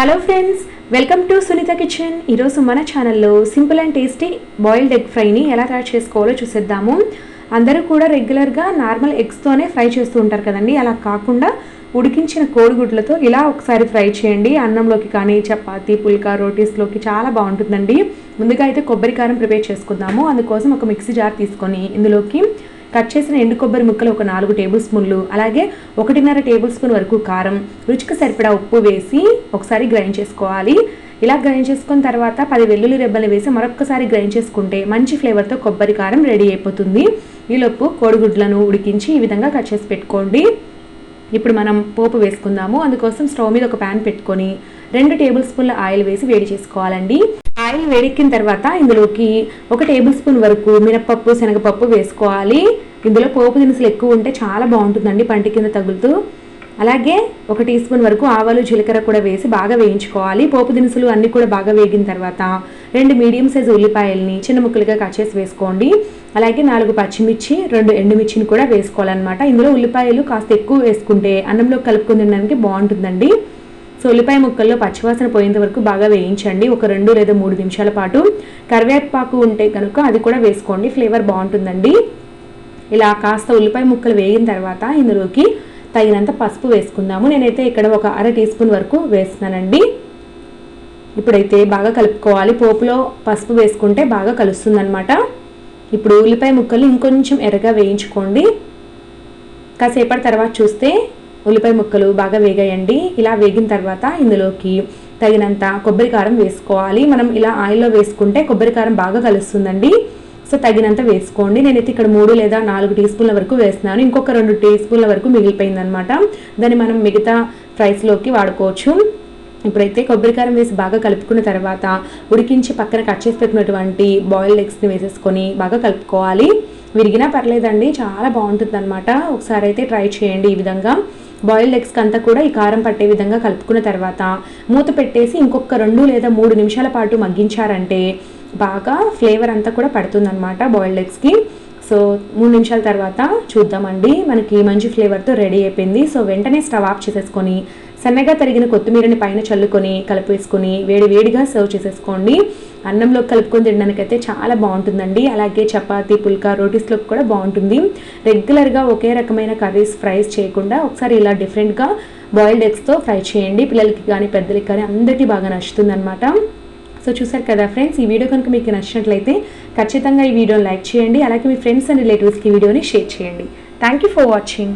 Hello friends welcome to Sunitha kitchen ఈరోజు మన ఛానల్లో simple and tasty boiled egg ఫ్రైని ఎలా తయారు చేసుకోవాలో చూసేద్దాము. అందరూ కూడా రెగ్యులర్గా నార్మల్ ఎగ్స్తోనే ఫ్రై చేస్తూ ఉంటారు కదండి. అలా కాకుండా ఉడికించిన కోడిగుడ్లతో ఇలా ఒకసారి ఫ్రై చేయండి. అన్నంలోకి కానీ చపాతీ పుల్కా రోటీస్లోకి చాలా బాగుంటుందండి. ముందుగా అయితే కొబ్బరికారం ప్రిపేర్ చేసుకుందాము. అందుకోసం ఒక మిక్సీ జార్ తీసుకొని ఇందులోకి కట్ చేసిన ఎండు కొబ్బరి ముక్కలు ఒక నాలుగు టేబుల్ స్పూన్లు అలాగే ఒకటిన్నర టేబుల్ స్పూన్ వరకు కారం రుచికి సరిపడా ఉప్పు వేసి ఒకసారి గ్రైండ్ చేసుకోవాలి. ఇలా గ్రైండ్ చేసుకున్న తర్వాత పది వెల్లుల్లి రెబ్బలు వేసి మరొకసారి గ్రైండ్ చేసుకుంటే మంచి ఫ్లేవర్తో కొబ్బరి కారం రెడీ అయిపోతుంది. ఈలోపు కోడిగుడ్లను ఉడికించి ఈ విధంగా కట్ చేసి పెట్టుకోండి. ఇప్పుడు మనం పోపు వేసుకుందాము. అందుకోసం స్టవ్ మీద ఒక ప్యాన్ పెట్టుకొని రెండు టేబుల్ స్పూన్ల ఆయిల్ వేసి వేడి చేసుకోవాలండి. ఆయిల్ వేడెక్కిన తర్వాత ఇందులోకి ఒక టేబుల్ స్పూన్ వరకు మినపప్పు శనగపప్పు వేసుకోవాలి. ఇందులో పోపు దినుసులు ఎక్కువ ఉంటే చాలా బాగుంటుందండి పంట కింద తగులుతూ. అలాగే ఒక టీ స్పూన్ వరకు ఆవాలు జీలకర్ర కూడా వేసి బాగా వేయించుకోవాలి. పోపు దినుసులు అన్నీ కూడా బాగా వేగిన తర్వాత రెండు మీడియం సైజు ఉల్లిపాయల్ని చిన్న ముక్కలుగా కట్ చేసి వేసుకోండి. అలాగే నాలుగు పచ్చిమిర్చి రెండు ఎండుమిర్చిని కూడా వేసుకోవాలన్నమాట. ఇందులో ఉల్లిపాయలు కాస్త ఎక్కువ వేసుకుంటే అన్నంలో కలుపుకుని తినడానికి బాగుంటుందండి. సో ఉల్లిపాయ ముక్కల్లో పచ్చివాసన పోయేంత వరకు బాగా వేయించండి. ఒక రెండు లేదా మూడు నిమిషాల పాటు. కరివేపాకు ఉంటే కనుక అది కూడా వేసుకోండి. ఫ్లేవర్ బాగుంటుందండి. ఇలా కాస్త ఉల్లిపాయ ముక్కలు వేగిన తర్వాత ఇందులోకి తగినంత పసుపు వేసుకుందాము. నేనైతే ఇక్కడ ఒక అర టీ స్పూన్ వరకు వేస్తున్నానండి. ఇప్పుడైతే బాగా కలుపుకోవాలి. పోపులో పసుపు వేసుకుంటే బాగా కలుస్తుందనమాట ఇప్పుడు ఉల్లిపాయ ముక్కలు ఇంకొంచెం ఎర్రగా వేయించుకోండి. కాసేపటి తర్వాత చూస్తే ఉల్లిపాయ ముక్కలు బాగా వేగాయండి. ఇలా వేగిన తర్వాత ఇందులోకి తగినంత కొబ్బరి కారం వేసుకోవాలి. మనం ఇలా ఆయిల్లో వేసుకుంటే కొబ్బరి కారం బాగా కలుస్తుందండి. సో తగినంత వేసుకోండి. నేనైతే ఇక్కడ మూడు లేదా నాలుగు టీ స్పూన్ల వరకు వేస్తున్నాను. ఇంకొక రెండు టీ స్పూన్ల వరకు మిగిలిపోయిందనమాట. దాన్ని మనం మిగతా ఫ్రైస్లోకి వాడుకోవచ్చు. ఇప్పుడైతే కొబ్బరికారం వేసి బాగా కలుపుకున్న తర్వాత ఉడికించి పక్కన కట్ చేసి పెట్టినటువంటి బాయిల్డ్ ఎగ్స్ని వేసేసుకొని బాగా కలుపుకోవాలి. విరిగినా పర్లేదండి. చాలా బాగుంటుంది అనమాట ఒకసారి అయితే ట్రై చేయండి ఈ విధంగా. బాయిల్డ్ ఎగ్స్ అంతా కూడా ఈ కారం పట్టే విధంగా కలుపుకున్న తర్వాత మూత పెట్టేసి ఇంకొక రెండు లేదా మూడు నిమిషాల పాటు మగ్గించారంటే బాగా ఫ్లేవర్ అంతా కూడా పడుతుందన్నమాట బాయిల్డ్ ఎగ్స్కి. సో మూడు నిమిషాల తర్వాత చూద్దామండి. మనకి మంచి ఫ్లేవర్తో రెడీ అయిపోయింది. సో వెంటనే స్టవ్ ఆఫ్ చేసేసుకొని సన్నగా తరిగిన కొత్తిమీరని పైన చల్లుకొని కలిపేసుకొని వేడి వేడిగా సర్వ్ చేసేసుకోండి. అన్నంలో కలుపుకొని తినడానికైతే చాలా బాగుంటుందండి. అలాగే చపాతీ పుల్కా రోటీస్లోకి కూడా బాగుంటుంది. రెగ్యులర్గా ఒకే రకమైన కర్రీస్ ఫ్రైస్ చేయకుండా ఒకసారి ఇలా డిఫరెంట్గా బాయిల్డ్ ఎగ్స్తో ఫ్రై చేయండి. పిల్లలకి కానీ పెద్దలకి కానీ అందరికీ బాగా నచ్చుతుంది అనమాట సో చూసారు కదా ఫ్రెండ్స్ ఈ వీడియో కనుక మీకు నచ్చినట్లయితే ఖచ్చితంగా ఈ వీడియోని లైక్ చేయండి అలాగే మీ ఫ్రెండ్స్ అండ్ రిలేటివ్స్కి ఈ వీడియోని షేర్ చేయండి. Thank you for watching